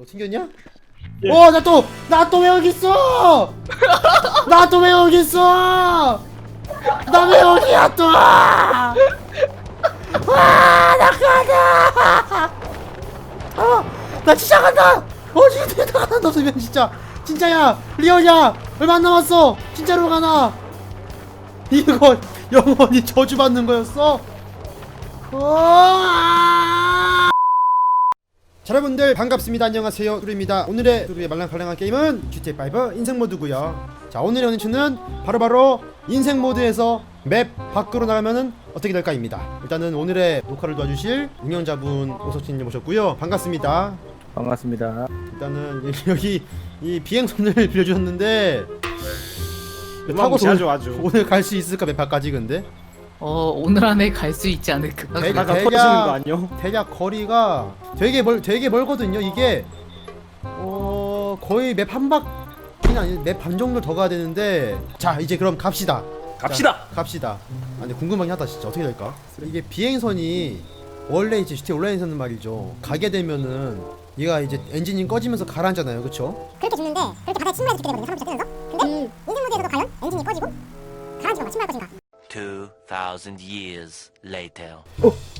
너 튕겼냐? 예. 어, 나 또, 나 또 왜 여기 있어? 나 또 왜 여기 있어? 나 왜 여기야 또? 와, 나 가다. 어, 나 진짜 간다. 어, 진짜 간다. 너 소면 진짜, 진짜야, 리얼이야. 얼마 안 남았어. 진짜로 가나? 이거 영원히 저주받는 거였어? 어. 자 여러분들 반갑습니다. 안녕하세요. 뚜루입니다. 오늘의 뚜루의 말랑팔랑한 게임은 GTA5 인생 모드고요. 자 오늘의 연인추는 바로바로 인생 모드에서 맵 밖으로 나가면은 어떻게 될까입니다. 일단은 오늘의 녹화를 도와주실 운영자분 오석진님 모셨고요. 반갑습니다. 반갑습니다. 일단은 여기, 여기 이 비행선을 빌려주셨는데 아주. 오늘 갈 수 있을까 맵 밖까지 근데 어 오늘 안에 갈 수 있지 않을까? 대- 나가 대략- 터지는 거 아니요? 대략 거리가 되게 멀 되게 멀거든요. 이게 어 거의 맵 한 바퀴나 아니 맵 반 정도 더 가야 되는데 자 이제 그럼 갑시다. 갑시다. 자, 갑시다. 아 근데 궁금하긴 하다 진짜 어떻게 될까? 이게 비행선이 원래 이제 GTA 온라인에서는 말이죠. 가게 되면은 얘가 이제 엔진이 꺼지면서 가라앉잖아요, 그렇죠? 그렇게 죽는데 그렇게 바다에 침몰해서 죽게 되거든요 사람 뜨면서 근데 인생 모드에서도 과연 엔진이 꺼지고 가라앉은 건가 침몰할 것인가 2,000 years later.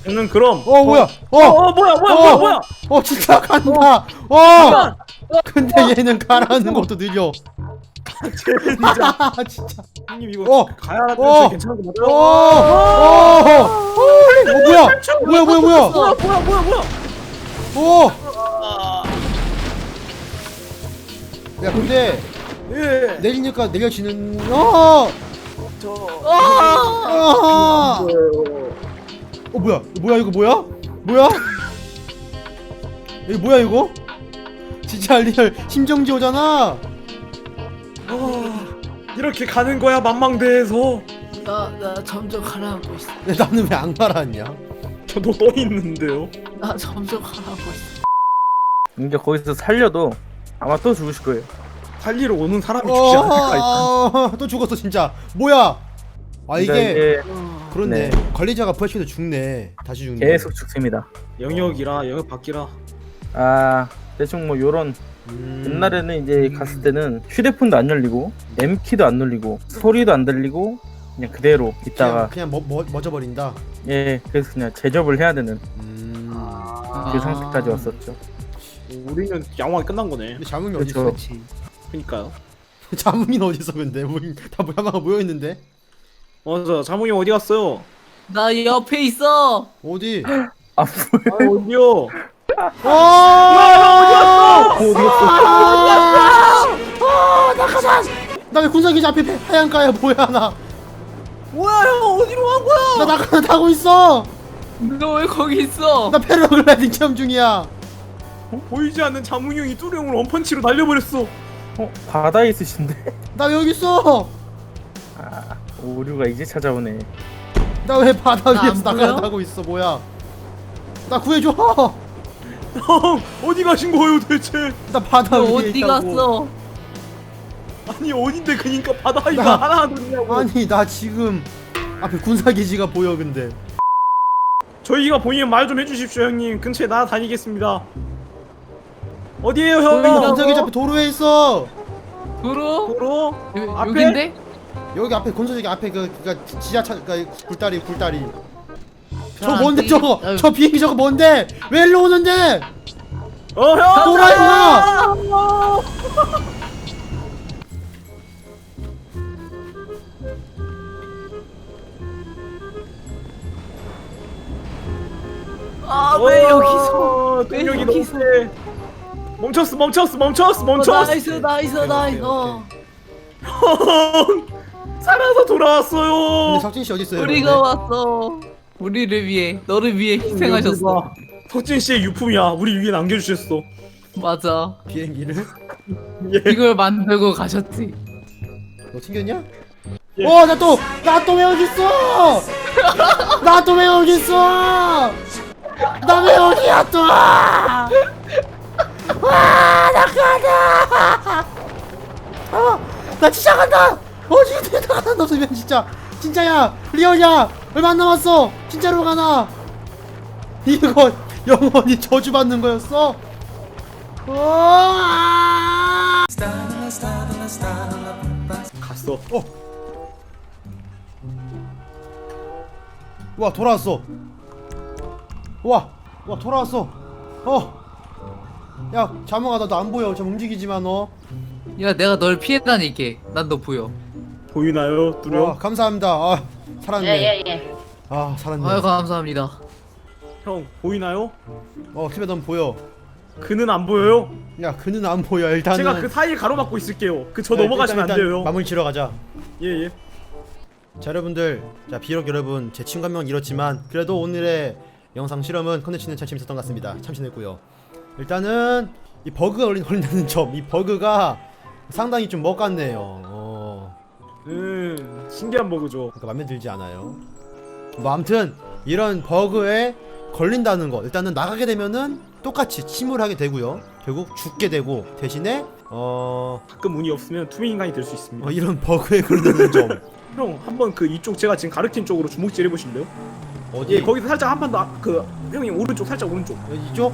저는 그럼. 어 뭐야? 어, 어, 뭐야, 뭐야, 뭐야, 어. 뭐야? 어 진짜 간다. 어. 근데 얘는 가라앉는 것도 느려. 진짜. 진짜. 형님 이거 어. 가야 할 어. 때 괜찮은 거 오! 맞아요? 오! 오! 뭐야? 뭐야 뭐야 뭐야? 뭐야, 뭐야, 뭐야, 뭐야? 오! 야 근데 예. 내리니까 내려지는 어! 저. 아! 뭐예요? 어 뭐야? 뭐야 이거 뭐야? 뭐야? 이거 뭐야 이거? 진짜 리얼 심정지호잖아. 아, 이렇게 가는 거야 만망대에서. 나 나 점점 가라앉고 있어. 야, 나는 왜 안 가라앉냐? 저도 떠 있는데요. 나 점점 가라앉고 있어. 이제 거기서 살려도 아마 또 죽으실 거예요. 살리러 오는 사람이 죽지 않을까? 일단. 어, 또 죽었어 진짜. 뭐야? 아 그러니까 이게 어, 그렇네. 네. 관리자가 부활시켜도 죽네. 다시 죽네. 계속 죽습니다. 영역이라 영역 밖이라. 아 대충 뭐 요런 음. 옛날에는 이제 갔을 때는 휴대폰도 안 열리고 M키도 안 눌리고 소리도 안 들리고 그냥 그대로 그냥 있다가 그냥 뭐, 뭐, 멎어버린다. 예 그래서 그냥 제접을 해야 되는 음. 아. 그 상태까지 왔었죠. 우리는 양호하게 끝난 거네. 근데 자몽이 어디 그렇죠. 있어? 그니까요. 자몽이는 어디 있어 근데? 뭐, 다 모양하고 모여 있는데? 맞아, 자몽이 어디 갔어요? 나 옆에 있어. 어디? 아 아, 어디요? 아! 어디 갔어? 아! 낙하산! 나왜 군사기지 앞에 배- 하얀가야 뭐야 나? 뭐야 형 어디로 간 거야? 나 낙하산 타고 있어. 너 왜 거기 있어? 나 패러글라이딩 체험 중이야. 보이지 않는 자몽이 형이 뚜레용을 원펀치로 날려버렸어. 어, 바다에 있으신데? 나왜 여기 있어? 아 오류가 이제 찾아오네. 나 왜 바다 나안 위에서? 타고 있어 뭐야? 나 구해줘. 형, 어디 가신 거예요, 대체? 나 바다 너 위에 어디 있다고. 갔어? 아니 어딘데 그니까 바다이가 나- 하나도 없냐고 아니 나 지금 앞에 군사 기지가 보여 근데. 저희가 보이면 말 좀 해주십시오 형님 근처에 날아다니겠습니다 어디에요 형? 보인다고? 군사기지 앞에 도로에 있어. 도로? 도로? 여, 앞에? 여긴데? 여기 앞에 건설기 앞에 그, 그 지하철 그 굴다리 굴다리. 저안 뭔데 되겠- 저거? 아유. 저 비행기 저거 뭔데? 왜 일로 오는데? 어 형! 도라이구나. 아 왜 여기서? 왜 여기서? 세 멈췄어 멈췄어 멈췄어 어, 멈췄어 나이스 나이스 나이스. 어. 형! 살아서 근데 돌아왔어요 석진 씨 어디 있어요? 우리가 왔어. 우리를 위해 너를 위해 희생하셨어. 석진 씨의 유품이야 우리 위에 남겨주셨어 맞아. 비행기를? 예. 이걸 만들고 가셨지. 너 튕겼냐? 예. 어, 나 또, 나 또 왜 여기 있어? 나 또 왜 여기 있어? 나 왜 여기야 또? 와, 나 가다. 어, 나 진짜 간다. 어, 진짜 나 간다. 너 소면 진짜, 진짜야, 리얼이야. 얼마 안 남았어. 진짜로 가나? 이거 영원히 저주받는 거였어? 아! 갔어 와 돌아왔어. 와, 와 돌아왔어. 어. 야 자몽아 나도 안 보여. 좀 움직이지만 너. 야 내가 널 피해 다닐게 난 너 보여 보이나요 와 뚜령? 감사합니다. 아 살았네. 예예예. 아 살았네. 아유 감사합니다 형 보이나요? 어 팀에 넌 보여. 그는 안 보여요? 야 그는 안 보여 일단은. 제가 그 사이에 가로막고 있을게요 그 저 네, 넘어가시면 일단, 안 일단 돼요 마무리 지러 가자. 예 예 자 여러분들 자 비록 여러분 제 친구 한명 잃었지만 그래도 오늘의 영상 실험은 컨텐츠는 참 재밌었던 것 같습니다 참신했고요 일단은 이 버그가 걸린 걸린다는 점 이 버그가 상당히 좀 먹같네요. 어. 음 신기한 버그죠. 그러니까 맘에 들지 않아요. 뭐 아무튼 이런 버그에 걸린다는 거 일단은 나가게 되면은 똑같이 침울하게 되고요. 결국 죽게 되고 대신에 어, 가끔 운이 없으면 투명 인간이 될 수 있습니다. 어 이런 버그에 걸린다는 점. 형 한번 그 이쪽 제가 지금 가르친 쪽으로 주먹질 해보실래요? 어디? 예 거기서 살짝 한 번 더 그 형님 오른쪽 살짝 오른쪽. 이쪽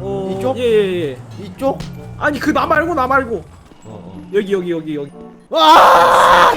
어, 이쪽? 예예예 이쪽 아니 그 나 말고 나 말고 어, 어. 여기 여기 여기 여기 아!